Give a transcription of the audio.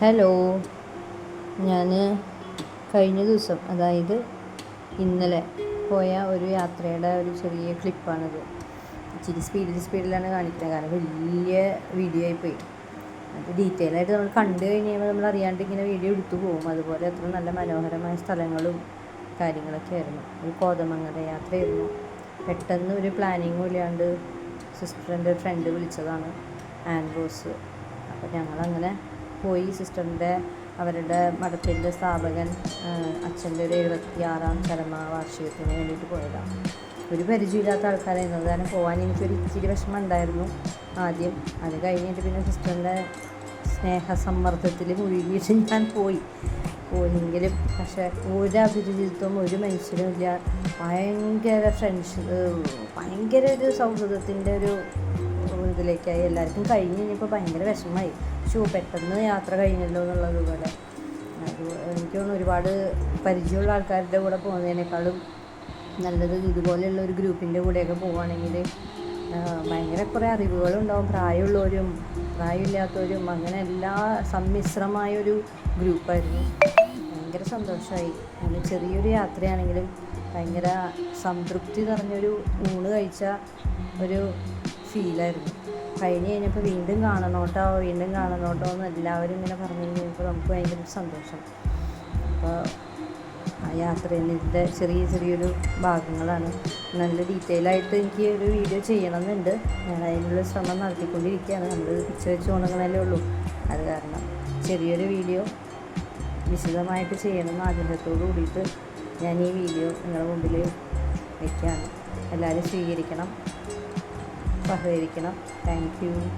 Hello ഞാൻ കഴിഞ്ഞ ദിവസം അതായത് ഇന്നലെ പോയ ഒരു യാത്രയുടെ ഒരു ചെറിയ ക്ലിപ്പാണിത്. ഇച്ചിരി സ്പീഡിൽ സ്പീഡിലാണ് കാണിക്കുന്നത്. കാരണം വലിയ വീഡിയോ ആയിപ്പോയി അത് ഡീറ്റെയിൽ ആയിട്ട് നമ്മൾ കണ്ടു കഴിഞ്ഞ് കഴിയുമ്പോൾ നമ്മൾ അറിയാണ്ട് ഇങ്ങനെ വീഡിയോ എടുത്തു പോകും. അതുപോലെ അത്ര നല്ല മനോഹരമായ സ്ഥലങ്ങളും കാര്യങ്ങളൊക്കെ ആയിരുന്നു. ഒരു കോതമംഗല യാത്രയായിരുന്നു. പെട്ടെന്ന് ഒരു പ്ലാനിങ്ങും ഇല്ലാണ്ട് സിസ്റ്ററിന്റെ ഫ്രണ്ട് വിളിച്ചതാണ്. ആൻഡ്രോസ് അപ്പോൾ ഞങ്ങളങ്ങനെ പോയി സിസ്റ്ററിന്റെ അവരുടെ മഠത്തിന്റെ സ്ഥാപകൻ അച്ഛന്റെ ഒരു എഴുപത്തിയാറാം ചരമവാർഷികത്തിന് വേണ്ടിയിട്ട് പോയതാണ്. ഒരു പരിചയമില്ലാത്ത ആൾക്കാരായിരുന്നു കാരണം പോകാൻ എനിക്കൊരു ഇച്ചിരി വിഷമം ഉണ്ടായിരുന്നു ആദ്യം. അത് കഴിഞ്ഞിട്ട് പിന്നെ സിസ്റ്ററിന്റെ സ്നേഹസമ്മർദ്ദത്തിൽ മുഴുകിയിട്ട് ഞാൻ പോയി. പോയെങ്കിലും പക്ഷേ ഒരു അഭിരുചിത്വം ഒരു മനുഷ്യനും ഇല്ല. ഭയങ്കര ഫ്രണ്ട്ഷിപ്പ് ഭയങ്കര ഒരു സൗഹൃദത്തിന്റെ ഒരു ഇതിലേക്കായി എല്ലാവർക്കും കഴിഞ്ഞ് കഴിഞ്ഞപ്പോൾ ഭയങ്കര വിഷമമായി. ഷൂ പെട്ടെന്ന് യാത്ര കഴിഞ്ഞല്ലോ എന്നുള്ളതുപോലെ അത് എനിക്ക് തോന്നുന്നു ഒരുപാട് പരിചയമുള്ള ആൾക്കാരുടെ കൂടെ പോകുന്നതിനേക്കാളും നല്ലത് ഇതുപോലെയുള്ള ഒരു ഗ്രൂപ്പിന്റെ കൂടെയൊക്കെ പോവുകയാണെങ്കിൽ ഭയങ്കര കുറേ അറിവുകളുണ്ടാവും. പ്രായമുള്ളവരും പ്രായമില്ലാത്തവരും അങ്ങനെ എല്ലാ സമ്മിശ്രമായൊരു ഗ്രൂപ്പായിരുന്നു. ഭയങ്കര സന്തോഷമായി. അങ്ങനെ ചെറിയൊരു യാത്രയാണെങ്കിലും ഭയങ്കര സംതൃപ്തി നിറഞ്ഞൊരു ഊണ് കഴിച്ച ഒരു ഫീലായിരുന്നു കഴിഞ്ഞ് കഴിഞ്ഞപ്പോൾ വീണ്ടും കാണണോട്ടോ വീണ്ടും കാണണോട്ടോ എന്ന് എല്ലാവരും ഇങ്ങനെ പറഞ്ഞു കഴിഞ്ഞപ്പോൾ നമുക്ക് ഭയങ്കര സന്തോഷം. അപ്പോൾ ആ യാത്രേന്റെ ചെറിയ ചെറിയൊരു ഭാഗങ്ങളാണ്. നല്ല ഡീറ്റെയിൽ ആയിട്ട് എനിക്ക് ഒരു വീഡിയോ ചെയ്യണമെന്നുണ്ട്. ഞാൻ അതിനുള്ള ശ്രമം നടത്തിക്കൊണ്ടിരിക്കുകയാണ്. നമ്മൾ പിച്ച് വെച്ച് ഉണങ്ങുന്നതല്ലേ ഉള്ളൂ. അത് കാരണം ചെറിയൊരു വീഡിയോ വിശദമായിട്ട് ചെയ്യണമെന്ന് ആഗ്രഹത്തോടു കൂടിയിട്ട് ഞാൻ ഈ വീഡിയോ നിങ്ങളുടെ മുമ്പിൽ വയ്ക്കുകയാണ് എല്ലാവരും സ്വീകരിക്കണം. സഹകരിക്കണം. Thank you.